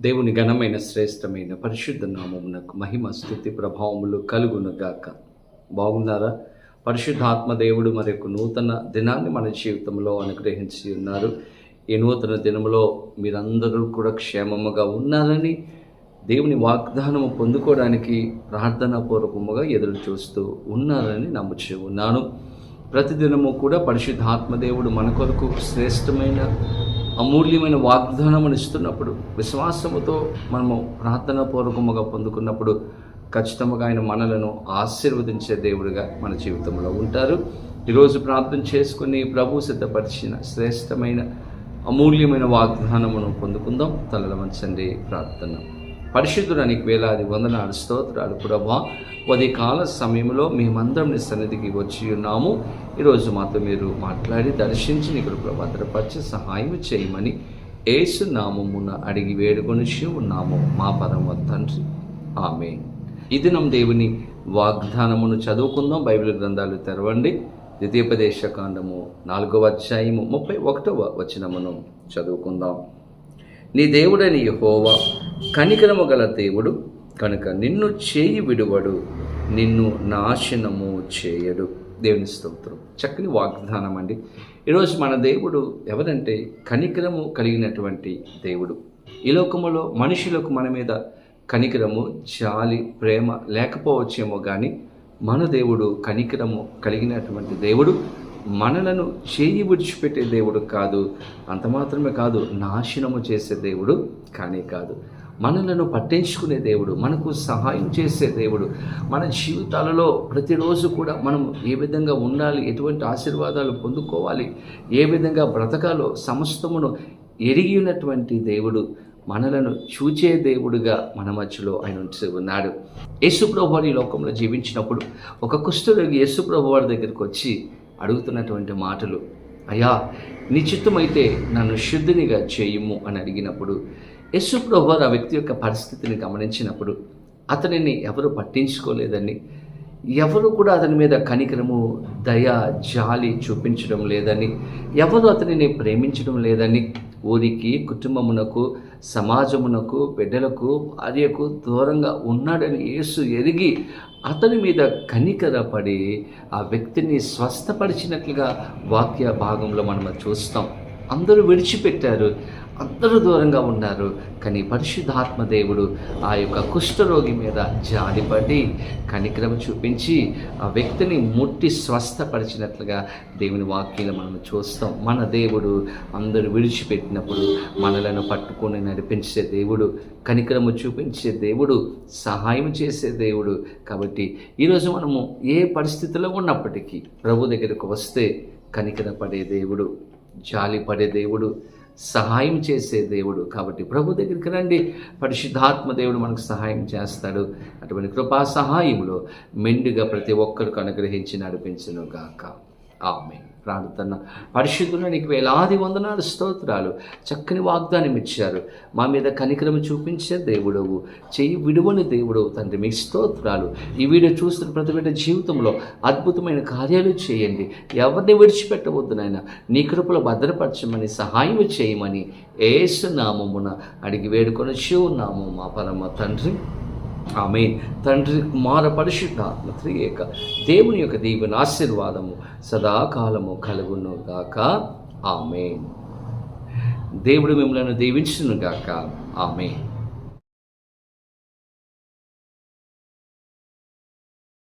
దేవుని ఘనమైన శ్రేష్టమైన పరిశుద్ధ నామమునకు మహిమ స్థుతి ప్రభావములు కలుగునుగాక. బాగున్నారా? పరిశుద్ధాత్మ దేవుడు మరి యొక్క నూతన దినాన్ని మన జీవితంలో అనుగ్రహించి ఉన్నారు. ఈ నూతన దినములో మీరందరూ కూడా క్షేమముగా ఉన్నారని దేవుని వాగ్దానము పొందుకోవడానికి ప్రార్థనాపూర్వకముగా ఎదురు చూస్తూ ఉన్నారని నమ్ముచూ ఉన్నాను. ప్రతిదినము కూడా పరిశుద్ధాత్మ దేవుడు మన కొరకు శ్రేష్టమైన అమూల్యమైన వాగ్దానం ఇస్తున్నప్పుడు విశ్వాసముతో మనము ప్రార్థన పూర్వకముగా పొందుకున్నప్పుడు ఖచ్చితంగా ఆయన మనలను ఆశీర్వదించే దేవుడిగా మన జీవితంలో ఉంటారు. ఈరోజు ప్రార్థన చేసుకుని ప్రభు సిద్ధపరిచిన శ్రేష్టమైన అమూల్యమైన వాగ్దానమును పొందుకుందాం. తలల మంచండి ప్రార్థన. పరిశుద్ధుడానికి వేలాది వందనాలు స్తోత్రాలు ప్రభా ఉదయ కాల సమయంలో మేమందరం నీ సన్నిధికి వచ్చి ఉన్నాము. ఈరోజు మాతో మీరు మాట్లాడి దర్శించి నీకు భద్రపరిచి సహాయం చేయమని ఏసు నామమున అడిగి వేడుకొనిచి ఉన్నాము మా పరమ తండ్రి. ఆమె ఈ దినం దేవుని వాగ్దానమును చదువుకుందాం. బైబిల్ గ్రంథాలు తెరవండి. ద్వితీయోపదేశ కాండము నాలుగవ అధ్యాయము ముప్పై ఒకటవ వచనమును చదువుకుందాం. నీ దేవుడని యహోవా కనికరము గల దేవుడు కనుక నిన్ను చేయి విడువడు నిన్ను నాశనము చేయడు. దేవుని స్తోత్రం. చక్కని వాగ్దానం అండి. ఈరోజు మన దేవుడు ఎవరంటే కనికరము కలిగినటువంటి దేవుడు. ఈ లోకములో మనుషులకు మన మీద కనికరము జాలి ప్రేమ లేకపోవచ్చేమో కానీ మన దేవుడు కనికరము కలిగినటువంటి దేవుడు. మనలను చేయి విడిచిపెట్టే దేవుడు కాదు. అంత మాత్రమే కాదు నాశనము చేసే దేవుడు కానీ కాదు. మనలను పట్టించుకునే దేవుడు మనకు సహాయం చేసే దేవుడు. మన జీవితాలలో ప్రతిరోజు కూడా మనం ఏ విధంగా ఉండాలి ఎటువంటి ఆశీర్వాదాలు పొందుకోవాలి ఏ విధంగా బ్రతకాలో సమస్తమును ఎరిగి ఉన్నటువంటి దేవుడు మనలను చూచే దేవుడుగా మన మధ్యలో ఆయన ఉన్నాడు. యేసుప్రభు వారి లోకంలో జీవించినప్పుడు ఒక కుష్ఠరోగి యేసుప్రభు వారి దగ్గరికి వచ్చి అడుగుతున్నటువంటి మాటలు అయ్యా నిశ్చితమైతే నన్ను శుద్ధినిగా చేయము అని అడిగినప్పుడు యేసుప్రభు ఆ వ్యక్తి యొక్క పరిస్థితిని గమనించినప్పుడు అతనిని ఎవరు పట్టించుకోలేదని ఎవరు కూడా అతని మీద కనికరము దయ జాలి చూపించడం లేదని ఎవరు అతనిని ప్రేమించడం లేదని ఊరికి కుటుంబమునకు సమాజమునకు బిడ్డలకు భార్యకు దూరంగా ఉన్నాడని యేసు ఎరిగి అతని మీద కనికరపడి ఆ వ్యక్తిని స్వస్థపరిచినట్లుగా వాక్య భాగంలో మనం చూస్తాం. అందరూ విడిచిపెట్టారు. అందరూ దూరంగా ఉన్నారు. కానీ పరిశుద్ధాత్మ దేవుడు ఆ యొక్క కుష్ఠరోగి మీద జాలిపడి కనికరం చూపించి ఆ వ్యక్తిని ముట్టి స్వస్థపరిచినట్లుగా దేవుని వాక్యం మనం చూస్తాం. మన దేవుడు అందరూ విడిచిపెట్టినప్పుడు మనలను పట్టుకొని నడిపించే దేవుడు కనికరము చూపించే దేవుడు సహాయం చేసే దేవుడు. కాబట్టి ఈరోజు మనము ఏ పరిస్థితిలో ఉన్నప్పటికీ ప్రభు దగ్గరకు వస్తే కనికరపడే దేవుడు. జాలి పడే దేవుడు సహాయం చేసే దేవుడు. కాబట్టి ప్రభు దగ్గరికి రండి. పరిశుద్ధాత్మ దేవుడు మనకు సహాయం చేస్తాడు. అటువంటి కృపా సహాయంలో మెండుగా ప్రతి ఒక్కరికి అనుగ్రహించి నడిపించను గాక ఆమె ప్రార్థన పరిశుద్ధులు నీకు వేలాది వందనాలు స్తోత్రాలు. చక్కని వాగ్దానం ఇచ్చారు. మా మీద కనికరం చూపించే దేవుడవు. చేయి విడువని దేవుడవు తండ్రి. మీ స్తోత్రాలు. ఈ వీడియో చూస్తున్న ప్రతి బిడ్డ జీవితంలో అద్భుతమైన కార్యాలు చేయండి. ఎవరిని విడిచిపెట్టవద్దు నాయన. నీ కృపలో భద్రపరచమని సహాయం చేయమని ఏసు నామమున అడిగి వేడుకొని ఉన్నాము మా పరమ తండ్రి. ఆమె తండ్రి కుమార పరిశుద్ధాత్మ త్రియేక దేవుని యొక్క దేవుని ఆశీర్వాదము సదాకాలము కలుగును గాక. ఆమె దేవుడు మిమ్మల్ని దీవించును గాక. ఆమె